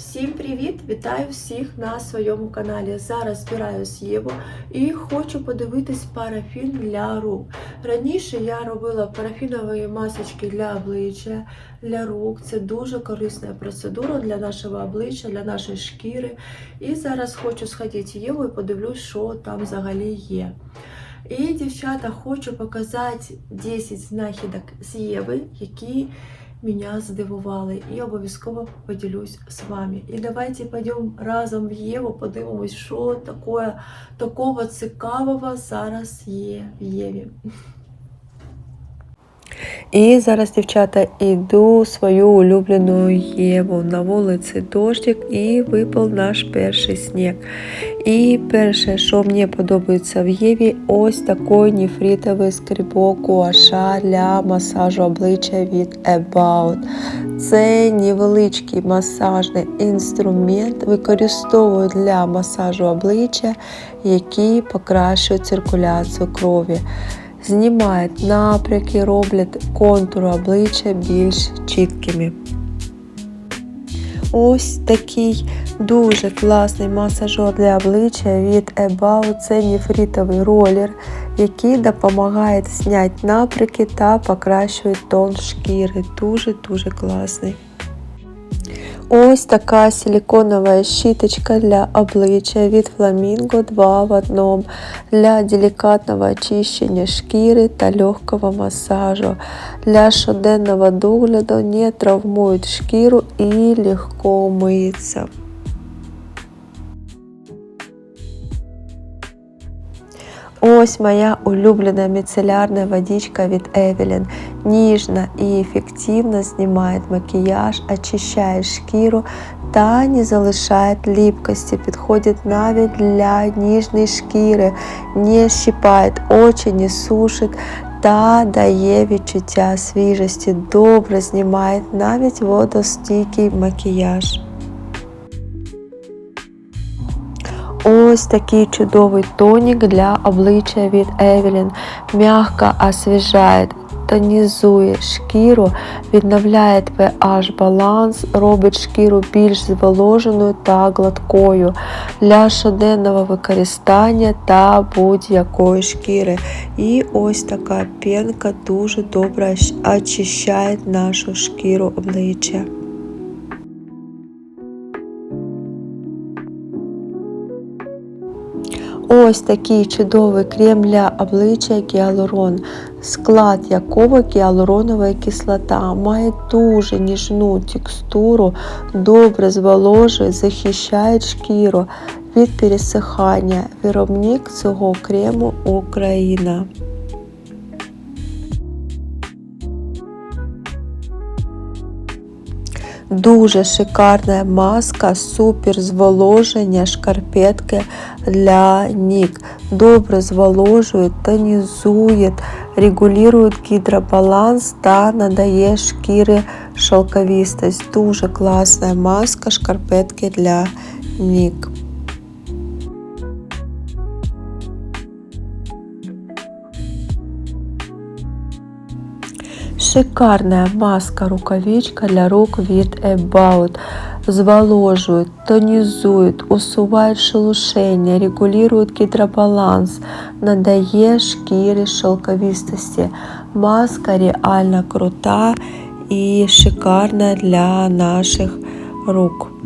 Всім привіт! Вітаю всіх на своєму каналі. Зараз збираю Єву і хочу подивитись парафін для рук. Раніше я робила парафінові масочки для обличчя, для рук. Це дуже корисна процедура для нашого обличчя, для нашої шкіри. І зараз хочу сходити Єву і подивлюсь, що там взагалі є. І, дівчата, хочу показати 10 знахідок з Єви, які меня здивували і обов'язково поділюсь з вами. І давайте пойдемо разом в Єву, подивимось, що такое, такого цікавого зараз є в Єві. І зараз, дівчата, іду свою улюблену Єву. На вулиці дощик і випав наш перший сніг. І перше, що мені подобається в Єві, ось такий нефритовий скрібок гуаша для масажу обличчя від About. Це невеличкий масажний інструмент, використовують для масажу обличчя, який покращує циркуляцію крові знімають напряки, роблять контури обличчя більш чіткими. Ось такий дуже класний масажер для обличчя від About. Це нефритовий ролер, який допомагає зняти напряки та покращує тон шкіри. Дуже-дуже класний. Ось така силіконова щіточка для обличчя від Flamingo 2 в одному для делікатного очищення шкіри та легкого масажу. Для щоденного догляду не травмують шкіру і легко миється. Ось моя улюблена міцелярна водичка від Evelyn. Ніжно і ефективно знімає макіяж, очищає шкіру та не залишає ліпкості. Підходить навіть для ніжної шкіри, не щипає очі, не сушить та дає відчуття свіжості. Добре знімає навіть водостійкий макіяж. Ось такий чудовий тонік для обличчя від Evelyn. Мягко освіжає, тонізує шкіру, відновляє pH баланс, робить шкіру більш зволоженою та гладкою для щоденного використання та будь-якої шкіри. І ось така пінка дуже добре очищає нашу шкіру обличчя. Ось такий чудовий крем для обличчя гіалурон, склад якого гіалуронова кислота має дуже ніжну текстуру, добре зволожує, захищає шкіру від пересихання. Виробник цього крему Україна. Дуже шикарна маска, супер зволоження шкарпетки для ніг. Добре зволожує, тонізує, регулює гідробаланс та надає шкірі шелковістость. Дуже класна маска шкарпетки для ніг. Шикарная маска-рукавичка для рук від About. Зволожует, тонизует, усувает шелушение, регулирует гидробаланс, надає шкірі шелковистості. Маска реально крута і шикарна для наших рук.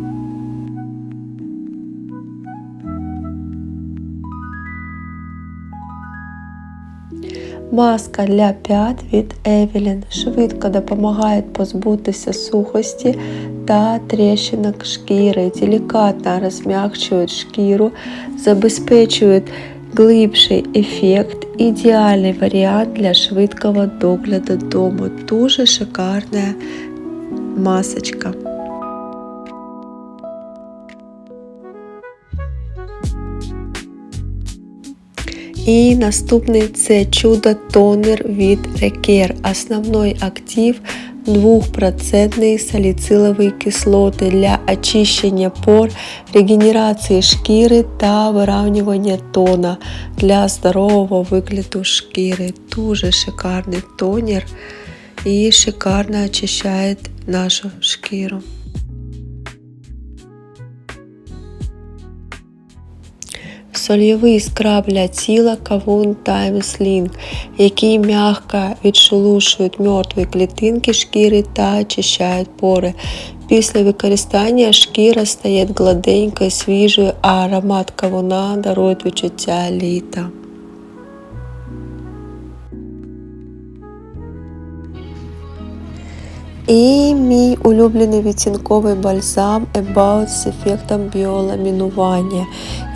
Маска для п'ят від Evelyn швидко допомагає позбутися сухості та тріщинок шкіри, делікатно розм'якчує шкіру, забезпечує глибший ефект, ідеальний варіант для швидкого догляду дому. Дуже шикарна масочка. І наступний це чудо тонер від Рекер. Основний актив 2% саліцилової кислоти для очищення пор, регенерації шкіри та вирівнювання тона для здорового вигляду шкіри. Дуже шикарний тонер і шикарно очищає нашу шкіру. Сольовий скраб для тіла Kavun Time Sling, який м'яко відшелушують мертві клітинки шкіри та очищають пори. Після використання шкіра стає гладенькою, свіжою, а аромат кавуна дарує відчуття літа. І мій улюблений відтінковий бальзам About з ефектом біоламінування.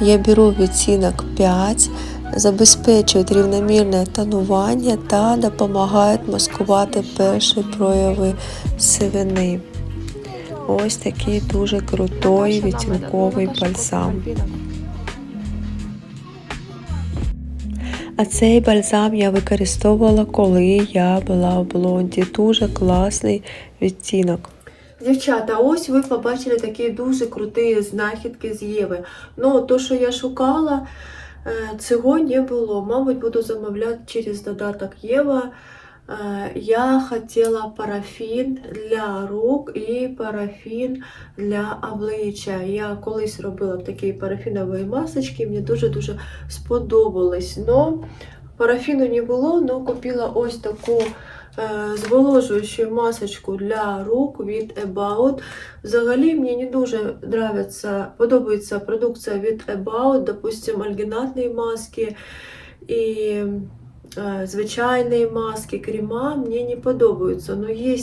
Я беру відтінок 5, забезпечують рівномірне тонування та допомагають маскувати перші прояви сивини. Ось такий дуже крутой відтінковий бальзам. А цей бальзам я використовувала, коли я була в блонді. Дуже класний відтінок. Дівчата, ось ви побачили такі дуже круті знахідки з Єви. Ну, то, що я шукала, е, цього не було. Мабуть, буду замовляти через додаток Єва. Е, Я хотіла парафін для рук і парафін для обличчя. Я колись робила такі парафінові масочки, мені дуже-дуже сподобались. Но парафіну не було, але купила ось таку е, зволожуючу масочку для рук від About. Взагалі мені не дуже нравиться, подобається продукція від About, допустим, альгінатні маски і е, звичайні маски, крема мені не подобаються. Но є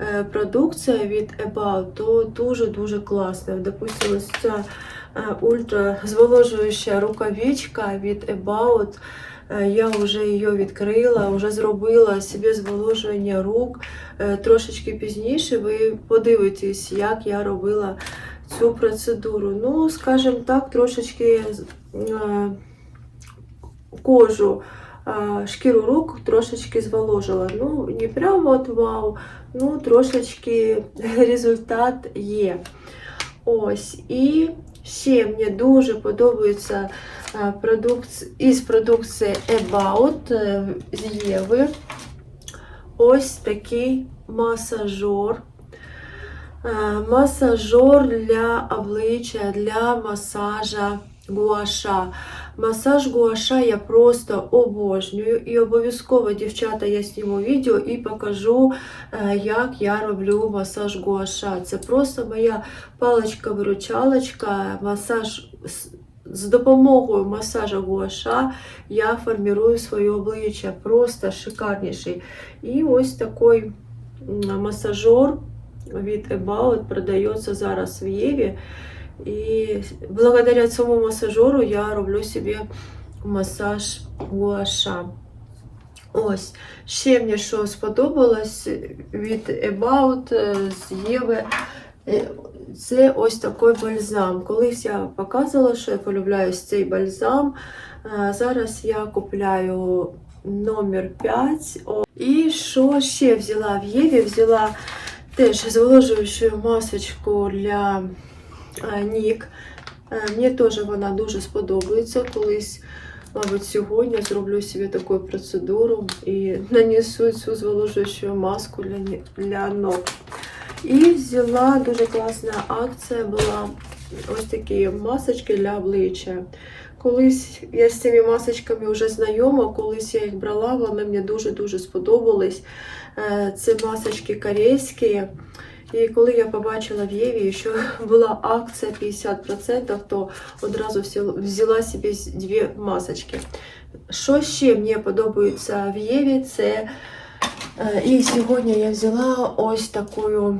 е, продукція від About, то дуже-дуже класна. Допустим, ось ця е, ультра рукавичка від About. Е, Я вже її відкрила, вже зробила собі зволоження рук. Трошечки пізніше ви подивитесь, як я робила цю процедуру. Ну, скажімо так, трошечки кожу, шкіру рук трошечки зволожила. Ну, не прямо от вау, ну трошечки результат є. Ось. І ще мені дуже подобається е, продукц... із продукції About е, з Єви. Ось такий масажор. Е, Масажор для обличчя, для масажа гуаша. Масаж гуаша я просто обожнюю. І обов'язково, дівчата, я зніму відео і покажу, е, як я роблю масаж гуаша. Це просто моя паличка-виручалочка, масаж з- допомогою масажа гуаша я формірую своє обличчя. Просто шикарніший. І ось такий масажер від About продається зараз в Єві. І благодаря цьому масажеру я роблю собі масаж гуаша. Ось. Ще мені що сподобалось від About е, з Єви. е, Це ось такий бальзам. Колись я показувала, що я полюбляю цей бальзам. Е, Зараз я купляю номер 5. І що ще взяла в Єві? Взяла теж зволожуючу масочку для нік. Е, Мені теж вона дуже сподобається. Колись, мабуть, сьогодні зроблю собі таку процедуру і нанесу цю зволожуючу маску для, для ног. І взяла дуже класна акція була ось такі масочки для обличчя. Колись я з цими масочками вже знайома, колись я їх брала, вони мені дуже-дуже сподобались. Е, Це масочки корейські. І коли я побачила в Єві, що була акція 50%, то одразу взяла- собі дві масочки. Що ще мені подобається в Єві, це е, і сьогодні я взяла ось таку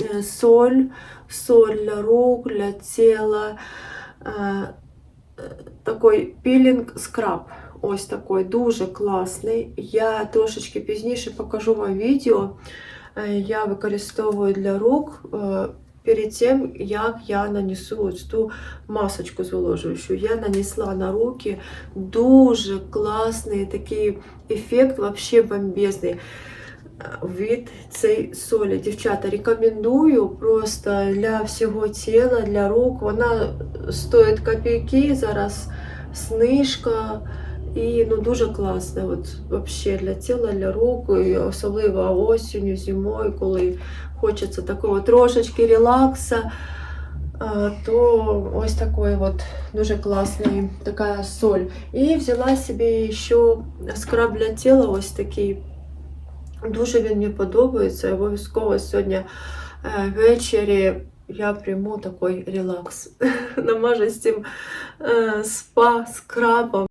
е, соль, соль для рук, для тіла, е, такий пілінг скраб. Ось такий дуже класний. Я трошечки пізніше покажу вам відео. Е, Я використовую для рук е, перед тим, як я нанесу ось ту масочку зволожуючу. Я нанесла на руки дуже класний такий ефект, вообще бомбезний е, від цієї солі. Дівчата, рекомендую просто для всього тіла, для рук. Вона стоїть копійки, зараз знижка. І ну, дуже класно, от, вообще для тіла, для рук, і особливо осінню, зимою, коли хочеться такого трошечки релакса. то ось такой от дуже класний, така соль. І взяла собі ще скраб для тіла, ось такий. Дуже він мені подобається. Обов'язково сьогодні е, ввечері я прийму такий релакс. Намажу з цим е, спа скрабом.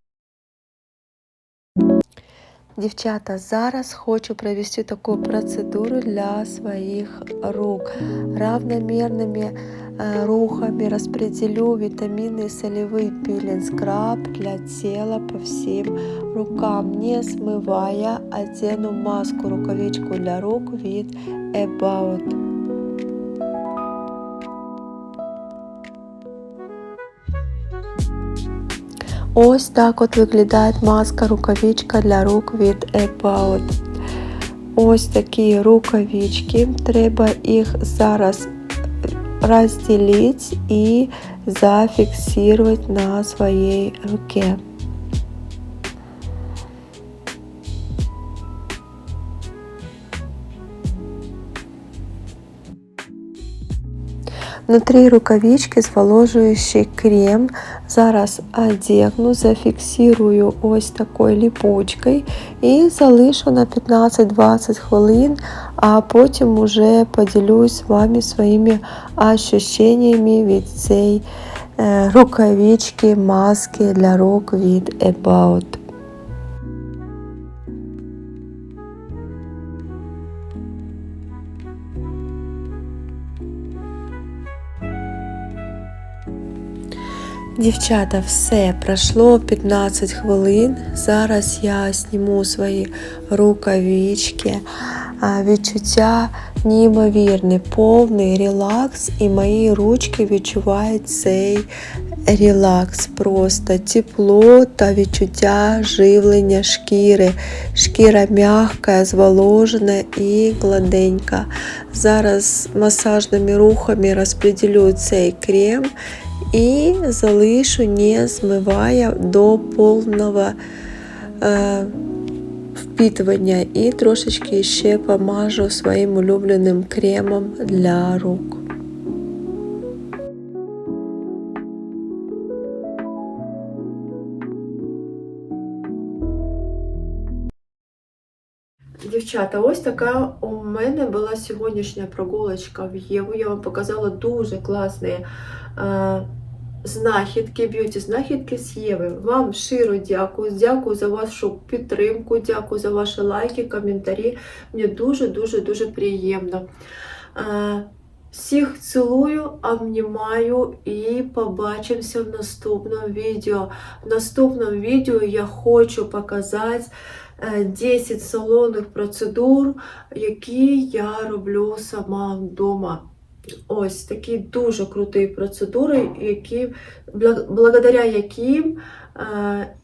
Дівчата, зараз хочу провести таку процедуру для своїх рук. Равномірними э, рухами распределю витаминный солевой пилинг скраб для тела по всем рукам, не смывая, одену маску рукавичку для рук від About. Ось так от виглядає маска рукавичка для рук від About. Ось такі рукавички. Треба їх зараз разделить и зафиксировать на своей руке. Внутри рукавички зволожуючий крем. Зараз одягну, зафіксую ось такою ліпочкою і залишу на 15-20 хвилин, а потім уже поділюсь з вами своїми ощущеннями від цієї е, рукавички, маски для рук від About. Дівчата, все пройшло 15 хвилин. Зараз я зніму свої рукавички. Відчуття неймовірне, повний релакс, і мої ручки відчувають цей релакс. Просто тепло та відчуття живлення шкіри. Шкіра м'яка, зволожена і гладенька. Зараз масажними рухами розподілю цей крем і залишу, не змиваю до повного е, впитування. І трошечки ще помажу своїм улюбленим кремом для рук. Дівчата, ось така у мене була сьогоднішня прогулочка в Єву. Я вам показала дуже класні е, знахідки, б'юті знахідки з Єви. Вам щиро дякую. Дякую за вашу підтримку, дякую за ваші лайки, коментарі. Мені дуже-дуже дуже приємно. Е, Всіх цілую, обнімаю і побачимося в наступному відео. В наступному відео я хочу показати е, 10 салонних процедур, які я роблю сама вдома. Ось такі дуже круті процедури, які, благодаря яким е,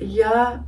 я